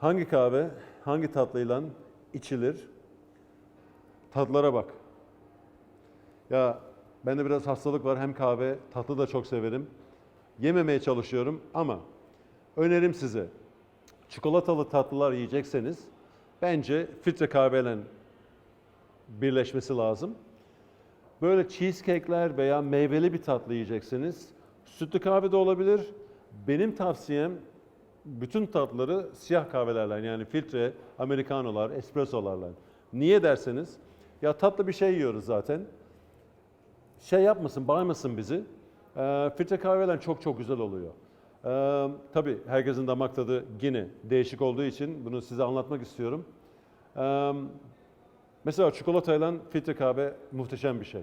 Hangi kahve, hangi tatlıyla içilir? Tatlara bak. Ya bende biraz hastalık var. Hem kahve, tatlı da çok severim. Yememeye çalışıyorum ama önerim size çikolatalı tatlılar yiyecekseniz bence filtre kahveyle birleşmesi lazım. Böyle cheesecake'ler veya meyveli bir tatlı yiyecekseniz sütlü kahve de olabilir. Benim tavsiyem bütün tatlıları siyah kahvelerle yani filtre, americanolar, espressolarla. Niye derseniz ya tatlı bir şey yiyoruz zaten. Şey yapmasın, bağırmasın bizi. Ee, filtre kahveler çok çok güzel oluyor. Ee, tabii herkesin damak tadı yine değişik olduğu için bunu size anlatmak istiyorum. Ee, mesela çikolatayla filtre kahve muhteşem bir şey.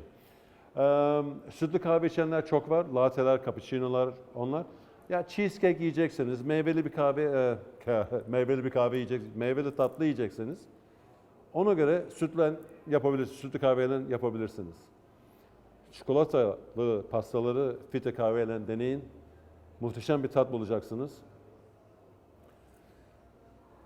Ee, sütlü kahve içenler çok var. Latte'ler, cappuccino'lar onlar. Ya cheesecake yiyecekseniz, meyveli bir kahve, e, meyveli bir kahve yiyeceksiniz, meyveli tatlı yiyecekseniz ona göre sütle yapabilirsiniz, sütlü kahveyle yapabilirsiniz. Çikolatalı pastaları filtre kahveyle deneyin. Muhteşem bir tat bulacaksınız.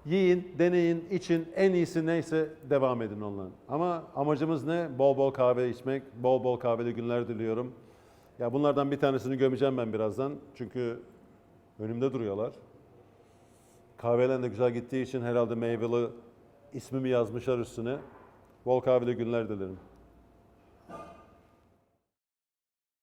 Yiyin, deneyin, için en iyisi neyse devam edin onunla. Ama amacımız ne? Bol bol kahve içmek, bol bol kahveli günler diliyorum. Ya bunlardan bir tanesini gömeceğim ben birazdan. Çünkü önümde duruyorlar. Kahveler de güzel gittiği için herhalde meyveli ismimi yazmışlar üstüne. Bol kahveli günler dilerim.